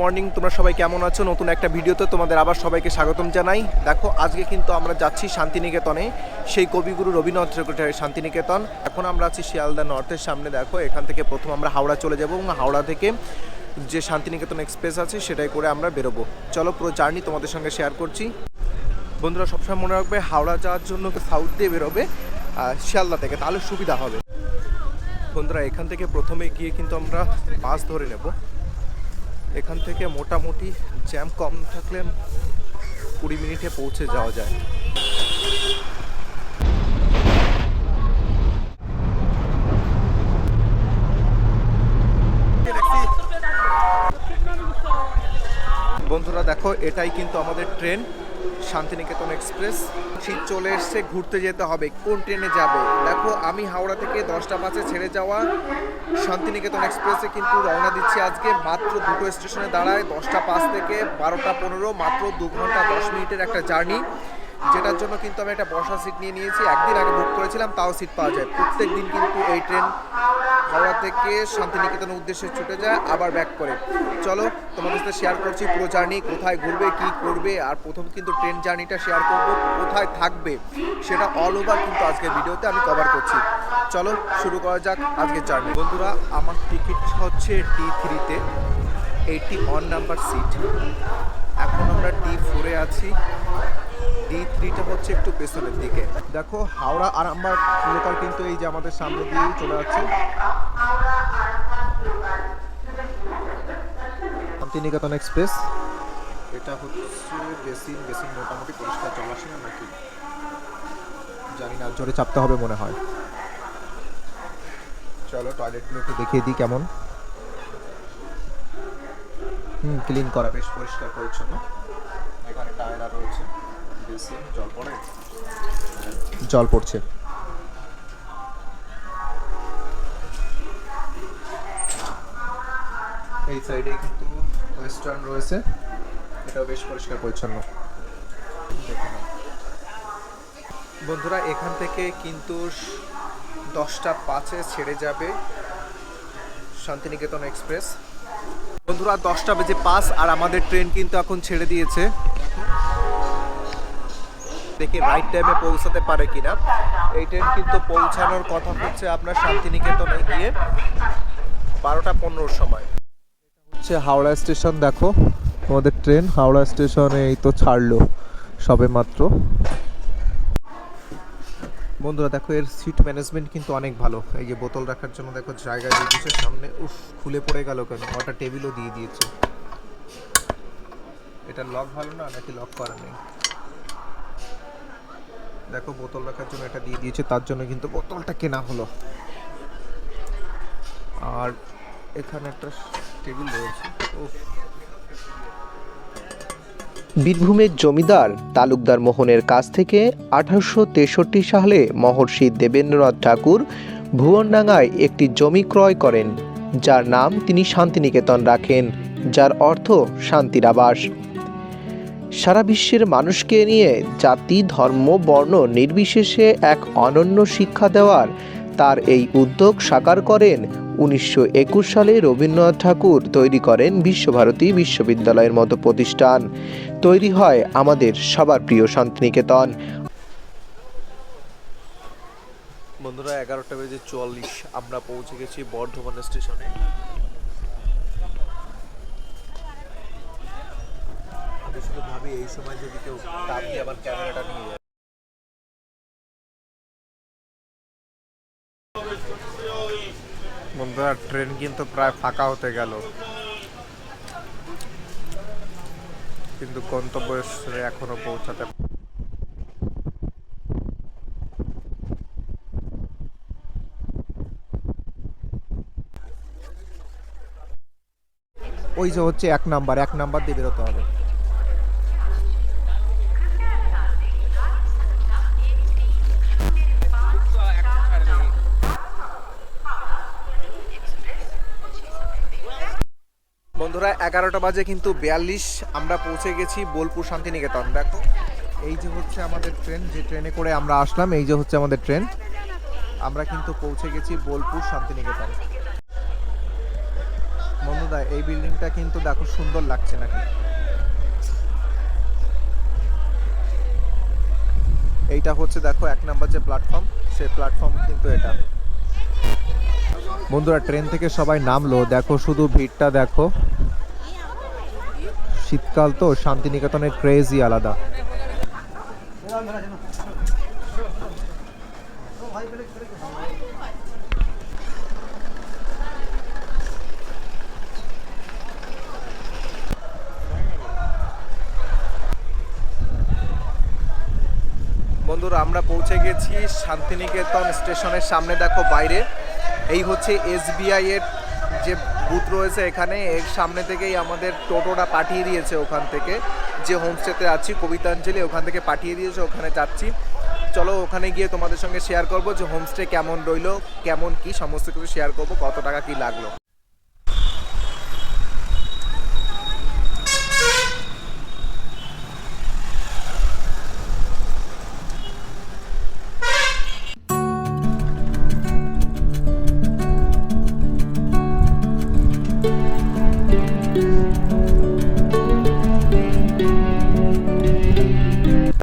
Morning, তোমরা সবাই কেমন আছো? নতুন একটা ভিডিওতে তোমাদের আবার সবাইকে স্বাগতম জানাই। দেখো, আজকে কিন্তু আমরা যাচ্ছি শান্তিনিকেতনে। সেই কবিগুরু রবীন্দ্রনাথ ঠাকুরের শান্তিনিকেতন। এখন আমরা আছি শিয়ালদা নর্থের সামনে। দেখো, এখান থেকে প্রথম আমরা হাওড়া চলে যাব এবং হাওড়া থেকে যে শান্তিনিকেতন এক্সপ্রেস আছে, সেটাই করে আমরা বেরোবো। চলো, পুরো জার্নি তোমাদের সঙ্গে শেয়ার করছি। বন্ধুরা, সবসময় মনে রাখবে, হাওড়া যাওয়ার জন্য সাউথ দিয়ে বেরোবে শিয়ালদা থেকে, তাহলে সুবিধা হবে। বন্ধুরা, এখান থেকে প্রথমে গিয়ে কিন্তু আমরা বাস ধরে নেব। এখান থেকে মোটামুটি জ্যাম কম থাকলে কুড়ি মিনিটে পৌঁছে যাওয়া যায়। বন্ধুরা দেখো, এটাই কিন্তু আমাদের ট্রেন। শান্তিনিকেতন এক্সপ্রেস। শীত চলে এসছে, ঘুরতে যেতে হবে। কোন ট্রেনে যাবে? দেখো, আমি হাওড়া থেকে দশটা পাঁচে ছেড়ে যাওয়া শান্তিনিকেতন এক্সপ্রেসে কিন্তু রওনা দিচ্ছি আজকে। মাত্র দুটো স্টেশনে দাঁড়ায়, দশটা পাঁচ থেকে বারোটা পনেরো, মাত্র দু ঘণ্টা দশ মিনিটের একটা জার্নি। যেটার জন্য কিন্তু আমি একটা বসা সিট নিয়ে নিয়েছি। একদিন আগে বুক করেছিলাম, তাও সিট পাওয়া যায়। প্রত্যেক দিন কিন্তু এই ট্রেন হাওড়া থেকে শান্তিনিকেতনের উদ্দেশ্যে ছুটে যায়, আবার ব্যাক করে। চলো, তোমাদের সাথে শেয়ার করছি পুরো জার্নি কোথায় ঘুরবে, কি করবে, আর প্রথম কিন্তু ট্রেন জার্নিটা শেয়ার করব, কোথায় থাকবে, সেটা অল ওভার কিন্তু আজকের ভিডিওতে আমি কভার করছি। চলো, শুরু করা যাক আজকের জার্নি বন্ধুরা, আমার টিকিট হচ্ছে ডি থ্রিতে এইটি ওয়ান নাম্বার সিট এখন আমরা ডি ফোরে আছি। ডি থ্রিটা হচ্ছে একটু পেছনের দিকে। দেখো, হাওড়া আর আমার লোকাল কিন্তু এই যে আমাদের সামনে দিয়েই চলে যাচ্ছে। শান্তিনিকেতন এক্সপ্রেস। এটা হচ্ছে বেসিন বেসিন মোটামুটি পরিষ্কার জল আসে না নাকি? জানি না জোরে চাপতে হবে মনে হয়। চলো টয়লেটগুলো একটু দেখিয়ে দিই কেমন। হুম ক্লিন করা। বেশ পরিষ্কার পরিচ্ছন্ন। এখানে টায়রা রয়েছে। বেসিন জল পড়ে? জল পড়ছে। এই সাইডে কিন্তু ওয়েস্টার্ন রয়েছে। এটাও বেশ পরিষ্কার পরিচ্ছন্ন। বন্ধুরা, এখান থেকে কিন্তু দশটা পাঁচে ছেড়ে যাবে শান্তিনিকেতন এক্সপ্রেস। বন্ধুরা, দশটা বেজে পাস আর আমাদের ট্রেন কিন্তু এখন ছেড়ে দিয়েছে। দেখি রাইট টাইমে পৌঁছাতে পারে কিনা। এই ট্রেন কিন্তু পৌঁছানোর কথা হচ্ছে আপনার শান্তিনিকেতনে গিয়ে বারোটা পনেরোর সময়। হচ্ছে হাওড়া স্টেশন, দেখো। আমাদের ট্রেন হাওড়া স্টেশনে এই তো ছাড়লো সবে মাত্র। বন্ধুরা, দেখো, এর সিট ম্যানেজমেন্ট কিন্তু অনেক ভালো। এই যে বোতল রাখার জন্য, দেখো, জায়গা দিয়ে দিয়েছে। সামনে, উফ, খুলে পড়ে গেল কেন? ওটা টেবিলও দিয়ে দিয়েছে। এটা লক ভালো না, নাকি লক করা নেই? দেখো, বোতল রাখার জন্য এটা দিয়ে দিয়েছে। তার জন্য কিন্তু বোতলটা কেনা হলো। আর এখানে একটা বীরভূমের জমিদার তালুকদার মোহনের কাছ থেকে আঠারোশো তেষট্টি সালে মহর্ষি দেবেন্দ্রনাথ ঠাকুর ভুবনডাঙ্গায় একটি জমি ক্রয় করেন, যার নাম তিনি শান্তিনিকেতন রাখেন, যার অর্থ শান্তির আবাস। সারা বিশ্বের মানুষকে নিয়ে জাতি, ধর্ম, বর্ণ নির্বিশেষে এক অনন্য শিক্ষা দেওয়ার তার এই উদ্যোগ সাকার করেন। উনিশশো একুশ সালে রবীন্দ্রনাথ ঠাকুর তৈরি করেন বিশ্বভারতী বিশ্ববিদ্যালয়ের মতো প্রতিষ্ঠান। তৈরি হয় আমাদের সবার প্রিয় শান্তিনিকেতন। বন্ধুরা, এগারোটা বেজে চুয়াল্লিশ। আমরা পৌঁছে গেছি বর্ধমান স্টেশনে। ভাবি, এই সময় যদি কেউ আবার ক্যামেরাটা নিয়ে বন্ধুরা, ট্রেন কিন্তু প্রায় ফাঁকা হতে গেল। কিন্তু গন্তব্যস্থলে এখনও পৌঁছাতে ওই যে হচ্ছে এক নাম্বার এক নাম্বার দিয়ে বেরোতে হবে। বন্ধুরা এগারোটা বাজে কিন্তু বিয়াল্লিশ, আমরা পৌঁছে গেছি বোলপুর শান্তিনিকেতন। দেখো, এই যে হচ্ছে আমাদের ট্রেন, যে ট্রেনে করে আমরা আসলাম, এই যে হচ্ছে আমাদের ট্রেন। আমরা কিন্তু পৌঁছে গেছি বোলপুর শান্তিনিকেতন। বন্ধুদা এই বিল্ডিংটা কিন্তু দেখো সুন্দর লাগছে নাকি? এইটা হচ্ছে দেখো এক নাম্বার যে প্ল্যাটফর্ম সেই প্ল্যাটফর্ম কিন্তু এটা। বন্ধুরা, ট্রেন থেকে সবাই নামলো, দেখো শুধু ভিড়টা দেখো। শীতকাল তো, শান্তিনিকেতনের ক্রেজই আলাদা। বন্ধুরা, আমরা পৌঁছে গেছি শান্তিনিকেতন স্টেশনের সামনে। দেখো বাইরে, এই হচ্ছে এসবিআই এর যে বুথ রয়েছে এখানে। এর সামনে থেকেই আমাদের টোটোটা পাঠিয়ে দিয়েছে ওখান থেকে। যে হোমস্টেতে আছি, কবিতাঞ্জলি ওখান থেকে পাঠিয়ে দিয়েছে, ওখানে যাচ্ছি। চলো ওখানে গিয়ে তোমাদের সঙ্গে শেয়ার করব যে হোমস্টে কেমন রইল, কেমন কি, সমস্ত কিছু শেয়ার করব, কত টাকা কি লাগল।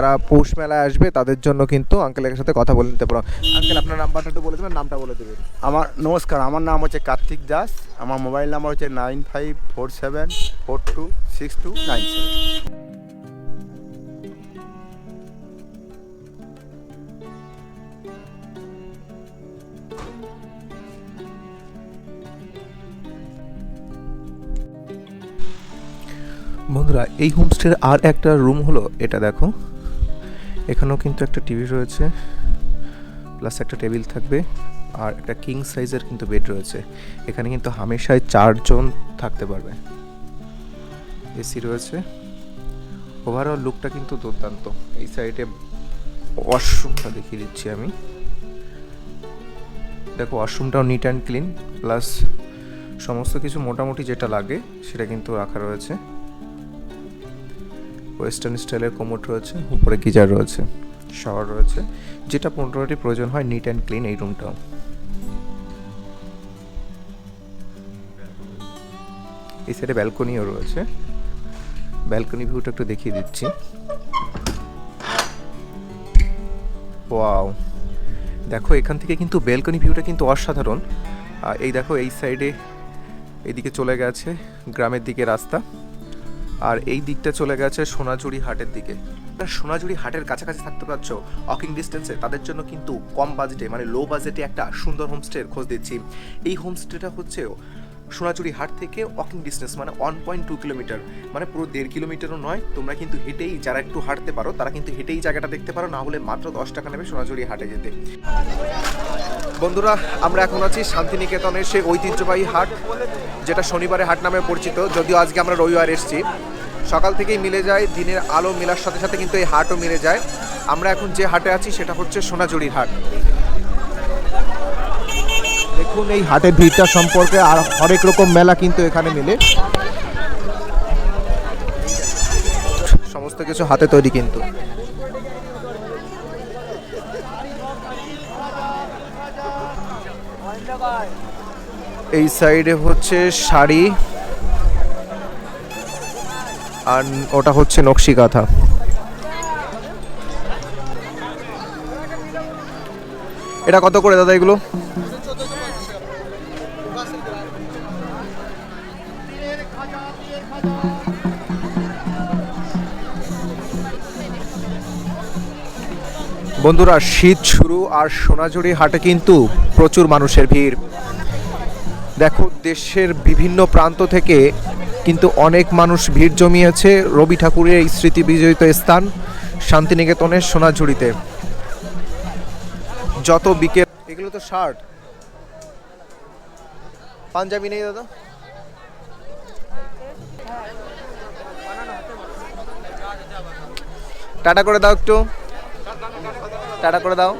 তারা পৌষ মেলায় আসবে তাদের জন্য কিন্তু আঙ্কেলের সাথে কথা বলে নিতে পারো। আঙ্কেল আপনার নাম্বারটা একটু বলে দেবেন নামটা বলে দেবেন। আমার নমস্কার আমার নাম হচ্ছে কার্তিক দাস আমার মোবাইল নাম্বার হচ্ছে nine five four seven four two six two nine seven. বন্ধুরা এই হোমস্টের আর একটা রুম হলো এটা দেখো। এখানেও কিন্তু একটা টিভি রয়েছে প্লাস একটা টেবিল থাকবে, আর একটা কিং সাইজের কিন্তু বেড রয়েছে। এখানে কিন্তু হামেশায় চারজন থাকতে পারবে। এসি রয়েছে। ওভারঅল লুকটা কিন্তু দুর্দান্ত। এই সাইডে ওয়াশরুমটা দেখিয়ে দিচ্ছি আমি। দেখো ওয়াশরুমটাও নিট অ্যান্ড ক্লিন প্লাস সমস্ত কিছু মোটামুটি যেটা লাগে, সেটা কিন্তু রাখা রয়েছে। ওয়েস্টার্ন স্টাইলের কোমোট রয়েছে, উপরে গিজার রয়েছে শাওয়ার রয়েছে, যেটা পনেরোটি প্রয়োজন হয় নিট অ্যান্ড ক্লিন এই রুমটাও এই সাইডে ব্যালকনিও রয়েছে। ব্যালকনি ভিউটা একটু দেখিয়ে দিচ্ছি। ওয়াও দেখো, এখান থেকে কিন্তু ব্যালকনি ভিউটা কিন্তু অসাধারণ। এই দেখো, এই সাইডে এদিকে চলে গেছে, গ্রামের দিকে রাস্তা। আর এই দিকটা চলে গেছে সোনাঝুরি হাটের দিকে। সোনাঝুরি হাটের কাছাকাছি থাকতে পারছ ওয়াকিং ডিস্টেন্সে তাদের জন্য কিন্তু কম বাজেটে মানে লো বাজেটে একটা সুন্দর হোমস্টের খোঁজ দিচ্ছি। এই হোমস্টেটা হচ্ছে সোনাঝুরি হাট থেকে ওয়াকিং ডিস্টেন্স মানে ওয়ান পয়েন্ট টু কিলোমিটার মানে পুরো দেড় কিলোমিটারও নয়। তোমরা কিন্তু হেঁটেই, যারা একটু হাঁটতে পারো, তারা কিন্তু হেঁটেই জায়গাটা দেখতে পারো। না হলে মাত্র দশ টাকা নেবে সোনাঝুরি হাটে যেতে। বন্ধুরা, আমরা এখন আছি শান্তিনিকেতনের সেই ঐতিহ্যবাহী হাট, যেটা শনিবারের হাট নামে পরিচিত, যদিও আজকে আমরা রবিবার এসেছি। সকাল থেকেই মিলে যায়, দিনের আলো মেলার সাথে সাথে কিন্তু এই হাটও মিলে যায়। আমরা এখন যে হাটে আছি, সেটা হচ্ছে সোনাঝুরির হাট। দেখুন, এই হাটের ভিড়টা সম্পর্কে আর হরেক রকম মেলা কিন্তু এখানে মিলে। সমস্ত কিছু হাতে তৈরি কিন্তু। এই সাইডে হচ্ছে শাড়ি আর ওটা হচ্ছে নকশি কাঁথা এটা কত করে দাদা এগুলো? বন্ধুরা, শীত শুরু আর সোনাঝুরি হাটে কিন্তু প্রচুর মানুষের ভিড়। দেখো, দেশের বিভিন্ন প্রান্ত থেকে কিন্তু অনেক মানুষ ভিড় জমিয়েছে রবি ঠাকুরের এই স্মৃতি বিজড়িত স্থান শান্তিনিকেতনের সোনাঝুরিতে। যত বিকেল, এগুলো তো শার্ট পাঞ্জাবি নেই দাদা? টাটা করে দাও একটু। টাটা করে দাও।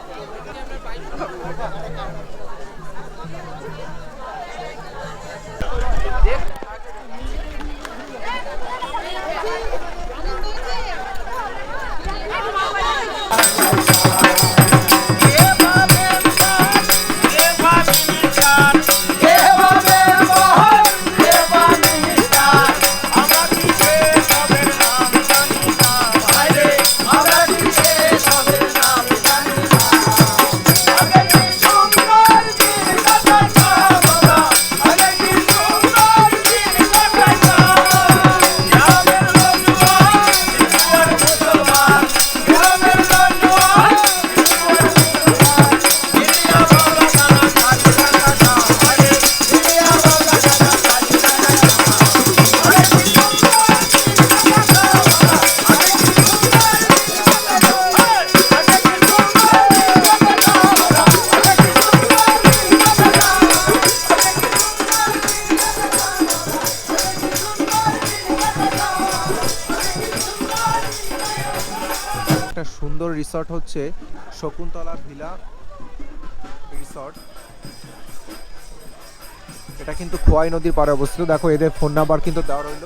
হচ্ছে শকুন্তলা ভিলা রিসর্ট। এটা কিন্তু খোয়াই নদীর পাড়ে অবস্থিত। দেখো এদের ফোন নাম্বার কিন্তু দেওয়া রইল।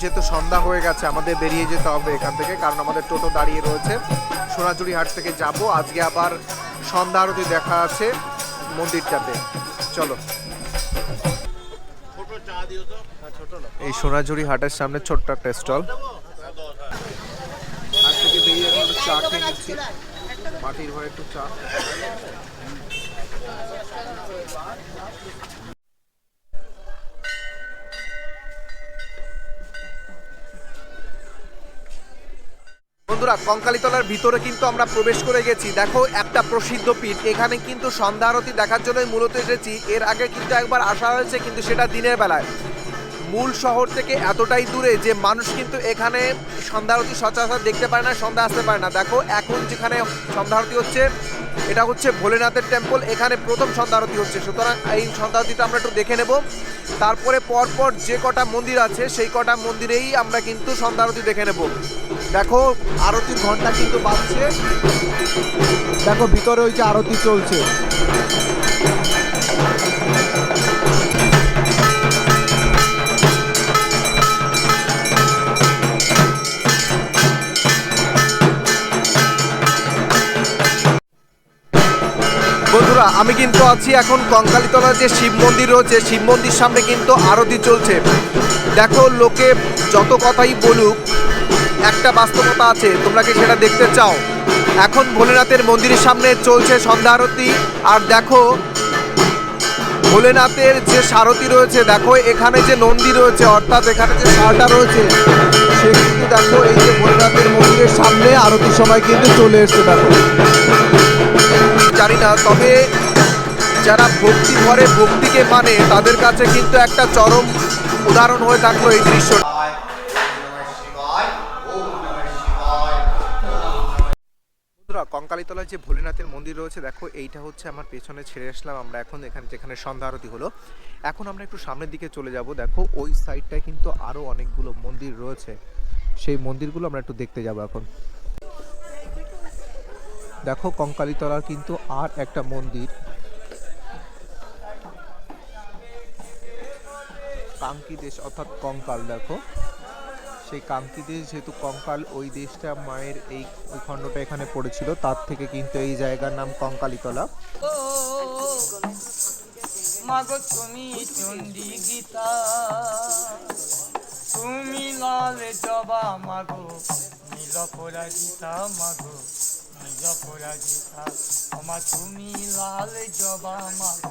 যেহেতু সন্ধ্যা হয়ে গেছে আমাদের বেরিয়ে যেতে হবে এখান থেকে কারণ আমাদের টোটো দাঁড়িয়ে রয়েছে। সোনাঝুরি হাট থেকে যাব। আজকে আবার সন্ধ্যা আরতি দেখা আছে মন্দিরটাতে। চলো। এই সোনাঝুরি হাটের সামনে ছোট্ট একটা স্টল। থেকে বেরিয়ে এখন একটু চা খেয়ে নিচ্ছি। মাটির ঘরে একটু চা। বন্ধুরা কঙ্কালীতলার ভিতরে কিন্তু আমরা প্রবেশ করে গেছি। দেখো একটা প্রসিদ্ধ পীঠ। এখানে কিন্তু সন্ধ্যা আরতি দেখার জন্যই মূলত এসেছি। এর আগে কিন্তু একবার আসা হয়েছে কিন্তু সেটা দিনের বেলায়। মূল শহর থেকে এতটাই দূরে যে মানুষ কিন্তু এখানে সন্ধ্যা আরতি, সচরাচর দেখতে পারে না, সন্ধ্যা আসতে পারে না। দেখো, এখন যেখানে সন্ধ্যা আরতি হচ্ছে, এটা হচ্ছে ভোলেনাথের টেম্পল এখানে প্রথম সন্ধ্যা আরতি হচ্ছে। সুতরাং এই সন্ধ্যা আরতিটা আমরা একটু দেখে নেব। তারপরে পরপর যে কটা মন্দির আছে, সেই কটা মন্দিরেই আমরা কিন্তু সন্ধ্যা আরতি দেখে নেব। দেখো, আরতির ঘণ্টা কিন্তু বাজছে। দেখো, ভিতরে ওই যে আরতি চলছে। আমি কিন্তু আছি এখন কঙ্কালীতলার যে শিব মন্দির রয়েছে, শিব মন্দির সামনে কিন্তু আরতি চলছে। দেখো, লোকে যত কথাই বলুক, একটা বাস্তবতা আছে, তোমরা কি সেটা দেখতে চাও? এখন ভোলেনাথের মন্দিরের সামনে চলছে সন্ধ্যা আরতি, আর দেখো, ভোলেনাথের যে সারথি রয়েছে, দেখো, এখানে যে নন্দী রয়েছে, অর্থাৎ এখানে যে সারটা রয়েছে, সে কিন্তু দেখো, এই যে ভোলেনাথের মন্দিরের সামনে আরতির সময় কিন্তু চলে এসছে, দেখো। জানি না, তবে যারা ভক্তি ভরে ভক্তিকে মানে তাদের কাছে কিন্তু একটা চরম উদাহরণ হয়ে থাকল এই দৃশ্য। কঙ্কালীতলায় যে ভোলেনাথের মন্দির রয়েছে, দেখো, এইটা হচ্ছে আমার পেছনে ছেড়ে আসলাম আমরা এখন, এখানে যেখানে সন্ধ্যা আরতি হলো। এখন আমরা একটু সামনের দিকে চলে যাব। দেখো, ওই সাইডটায় কিন্তু আরও অনেকগুলো মন্দির রয়েছে। সেই মন্দিরগুলো আমরা একটু দেখতে যাব এখন। দেখো, কঙ্কালীতলার কিন্তু আর একটা মন্দির। কাঙ্কি দেশ অর্থাৎ কঙ্কাল, দেখো। সেই কাঙ্কি দেশ, যেহেতু কঙ্কাল, ওই দেশটা মায়ের এই ওই খণ্ডটা এখানে পড়েছিল। তার থেকে কিন্তু এই জায়গার নাম কঙ্কালীতলা। মাগো, তুমি চণ্ডী গীতা লাল জবা, মাগো। নীল পরাজিতা, মাগো। নীল পরাজিতা। আমা তুমি লাল জবা, মাগো।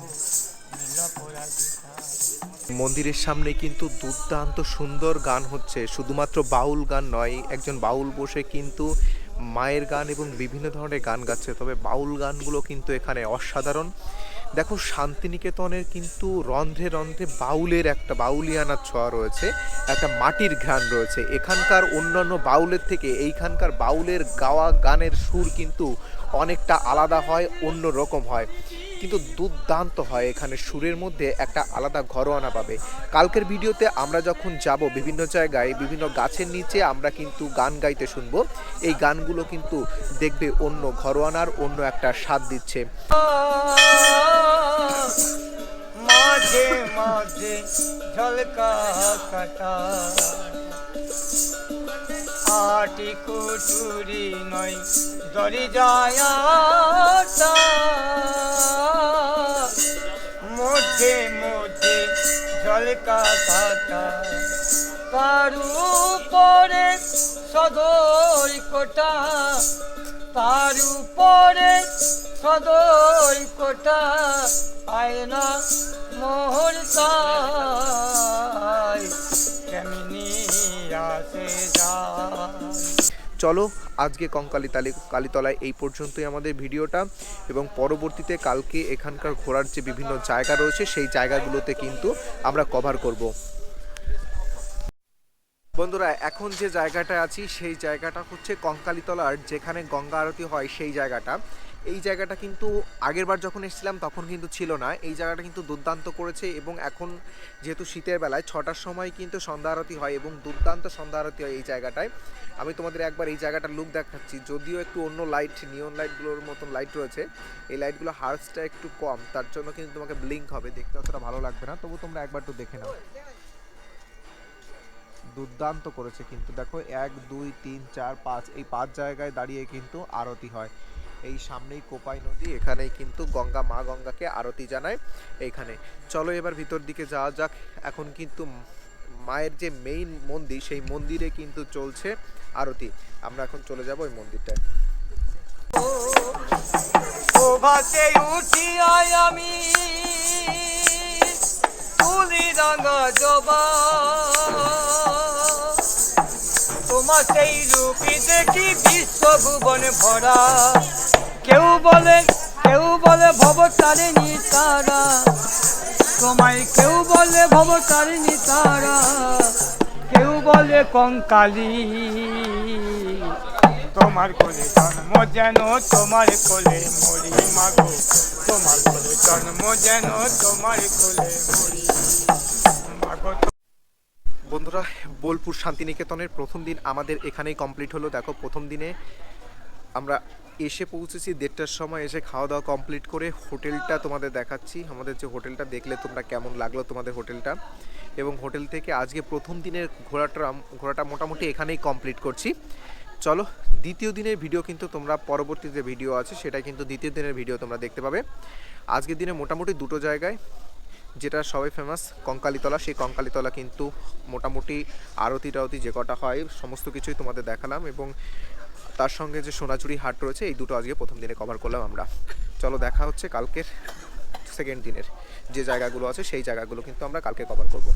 মন্দিরের সামনে কিন্তু দুর্দান্ত সুন্দর গান হচ্ছে। শুধুমাত্র বাউল গান নয়, একজন বাউল বসে কিন্তু মায়ের গান এবং বিভিন্ন ধরনের গান গাচ্ছে। তবে বাউল গানগুলো কিন্তু এখানে অসাধারণ। দেখো, শান্তিনিকেতনের কিন্তু রন্ধ্রে রন্ধ্রে বাউলের একটা বাউলিয়ানার ছোঁয়া রয়েছে, একটা মাটির ঘ্রাণ রয়েছে। এখানকার অন্যান্য বাউলের থেকে এইখানকার বাউলের গাওয়া গানের সুর কিন্তু অনেকটা আলাদা হয় অন্য রকম হয়। কিন্তু দুর্দান্ত হয়। এখানে সুরের মধ্যে একটা আলাদা ঘরোয়ানা পাবে। কালকের ভিডিওতে আমরা যখন যাব বিভিন্ন জায়গায়, বিভিন্ন গাছের নিচে আমরা কিন্তু গান গাইতে শুনব। এই গানগুলো কিন্তু দেখবে অন্য ঘরোয়ানার অন্য একটা স্বাদ দিচ্ছে। মাঝে মাঝে ঝলকা কাটা। আটি কুটুরি নয় দরি যায় মধ্যে মধ্যে ঝলকা কাটা তার উপরে সদয় কোটা, তার উপরে সদয় কোটা, আয়না মোহর কেমনি চলো, আজকে কঙ্কালী তালি, কালীতলায় এই পর্যন্তই আমাদের ভিডিওটা এবং পরবর্তীতে কালকে এখানকার ঘোরার যে বিভিন্ন জায়গা রয়েছে, সেই জায়গাগুলোতে কিন্তু আমরা কভার করব। বন্ধুরা, এখন যে জায়গাটা আছি, সেই জায়গাটা হচ্ছে কঙ্কালীতলার, যেখানে গঙ্গা আরতি হয়, সেই জায়গাটা। এই জায়গাটা কিন্তু আগেরবার যখন এসেছিলাম তখন কিন্তু ছিল না। এই জায়গাটা কিন্তু দুর্দান্ত করেছে এবং এখন যেহেতু শীতের বেলায় ছটার সময় কিন্তু সন্ধ্যা আরতি হয় এবং দুর্দান্ত সন্ধ্যা আরতি হয় এই জায়গাটায়। আমি তোমাদের একবার এই জায়গাটার লুক দেখাচ্ছি। যদিও একটু অন্য লাইট নিয়ন লাইটগুলোর মতন লাইট রয়েছে, এই লাইটগুলো হার্সটা একটু কম, তার জন্য কিন্তু তোমাকে ব্লিঙ্ক হবে, দেখতে অতটা ভালো লাগবে না। তবু তোমরা একবার একটু দেখে নাও। দুর্দান্ত করেছে কিন্তু। দেখো, এক, দুই, তিন, চার, পাঁচ, এই পাঁচ জায়গায় দাঁড়িয়ে কিন্তু আরতি হয়। এই সামনেই কোপাই নদী, এখানেই কিন্তু গঙ্গা, মা গঙ্গাকে আরতি জানায় এইখানে। চলো এবার ভিতর দিকে যাওয়া যাক। এখন কিন্তু মায়ের যে মেইন মন্দির, সেই মন্দিরে কিন্তু চলছে আরতি। আমরা এখন চলে যাব ওই মন্দিরটায়। প্রভাতে উঠিয়াই আমি জবা। রূপী দেখি বিশ্বভুবন ভরা। কেউ বলে কেউ বলে ভব তারিণী তারা। তোমায় কেউ বলে ভব তারিণী তারা। কেউ বলে কঙ্কালী। তোমার কোলে জন্ম যেন, তোমার কোলে মরি মাগো তোমার কোলে জন্ম যেন, তোমার কোলে মরি বন্ধুরা, বোলপুর শান্তিনিকেতনের প্রথম দিন আমাদের এখানেই কমপ্লিট হলো। দেখো, প্রথম দিনে আমরা এসে পৌঁছেছি, দেড়টার সময় এসে খাওয়া দাওয়া কমপ্লিট করে হোটেলটা তোমাদের দেখাচ্ছি। আমাদের যে হোটেলটা দেখলে তোমরা কেমন লাগল তোমাদের হোটেলটা। এবং হোটেল থেকে আজকে প্রথম দিনের ঘোরাটা ঘোরাটা মোটামুটি এখানেই কমপ্লিট করছি। চলো, দ্বিতীয় দিনের ভিডিও কিন্তু তোমরা, পরবর্তী যে ভিডিও আছে, সেটা কিন্তু দ্বিতীয় দিনের ভিডিও তোমরা দেখতে পাবে। আজকের দিনে মোটামুটি দুটো জায়গায়, যেটা সবাই ফেমাস কঙ্কালীতলা। সেই কঙ্কালীতলা কিন্তু মোটামুটি আরতি টারতি যে কটা হয়, সমস্ত কিছুই তোমাদের দেখালাম। এবং তার সঙ্গে যে সোনাঝুরি হাট রয়েছে, এই দুটো আজকে প্রথম দিনে কভার করলাম আমরা। চলো দেখা হচ্ছে কালকের সেকেন্ড দিনের যে জায়গাগুলো আছে, সেই জায়গাগুলো কিন্তু আমরা কালকে কভার করব।